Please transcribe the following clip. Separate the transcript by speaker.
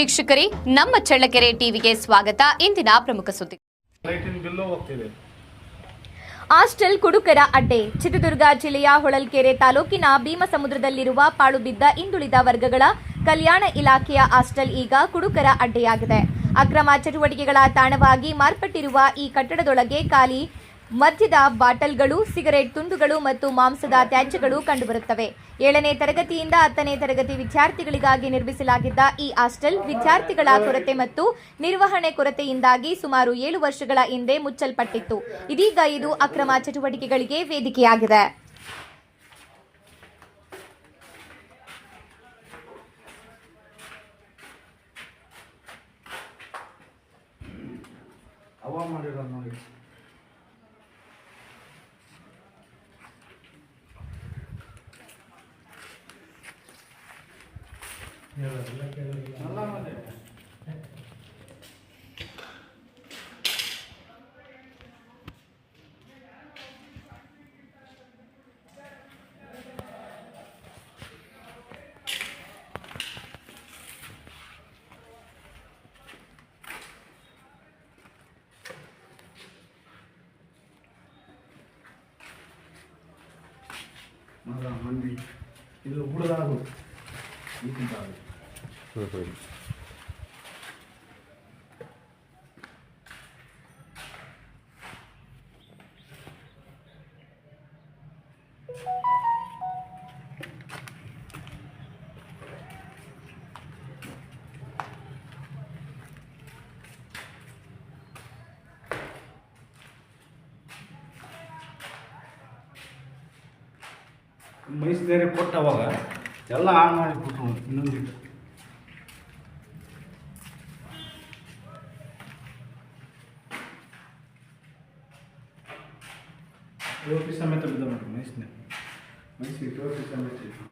Speaker 1: ವೀಕ್ಷಕರೇ ನಮ್ಮ ಚಳ್ಳಕೆರೆ ಟಿವಿಗೆ ಸ್ವಾಗತ. ಇಂದಿನ ಪ್ರಮುಖ ಸುದ್ದಿ
Speaker 2: ಹಾಸ್ಟೆಲ್ ಕುಡುಕರ ಅಡ್ಡೆ. ಚಿತ್ರದುರ್ಗ ಜಿಲ್ಲೆಯ ಹೊಳಲ್ಕೆರೆ ತಾಲೂಕಿನ ಭೀಮಸಮುದ್ರದಲ್ಲಿರುವ ಪಾಳುಬಿದ್ದ ಹಿಂದುಳಿದ ವರ್ಗಗಳ ಕಲ್ಯಾಣ ಇಲಾಖೆಯ ಹಾಸ್ಟೆಲ್ ಈಗ ಕುಡುಕರ ಅಡ್ಡೆಯಾಗಿದೆ. ಅಕ್ರಮ ಚಟುವಟಿಕೆಗಳ ತಾಣವಾಗಿ ಮಾರ್ಪಟ್ಟಿರುವ ಈ ಕಟ್ಟಡದೊಳಗೆ ಖಾಲಿ ಮದ್ಯದ ಬಾಟಲ್ಗಳು, ಸಿಗರೇಟ್ ತುಂಡುಗಳು ಮತ್ತು ಮಾಂಸದ ತ್ಯಾಜ್ಯಗಳು ಕಂಡುಬರುತ್ತವೆ. ಏಳನೇ ತರಗತಿಯಿಂದ ಹತ್ತನೇ ತರಗತಿ ವಿದ್ಯಾರ್ಥಿಗಳಿಗಾಗಿ ನಿರ್ಮಿಸಲಾಗಿದ್ದ ಈ ಹಾಸ್ಟೆಲ್ ವಿದ್ಯಾರ್ಥಿಗಳ ಕೊರತೆ ಮತ್ತು ನಿರ್ವಹಣೆ ಕೊರತೆಯಿಂದಾಗಿ ಸುಮಾರು ಏಳು ವರ್ಷಗಳ ಹಿಂದೆ ಮುಚ್ಚಲ್ಪಟ್ಟಿತ್ತು. ಇದೀಗ ಇದು ಅಕ್ರಮ ಚಟುವಟಿಕೆಗಳಿಗೆ ವೇದಿಕೆಯಾಗಿದೆ.
Speaker 3: ಹವಾಮಾನ ಮಾಡಿರೋ ನೋಡಿ. நல்லா மண்டி. இது உள்ளதாகும் நீக்கின்றார்கள் ಮೈಸೂರು ಕೊಟ್ಟ ಅವಾಗ ಎಲ್ಲ ಆನ್ ಮಾಡಿ ಬಿಟ್ಟು टोपी समेत एकदम मनीष ने मनीष की टोपी समेत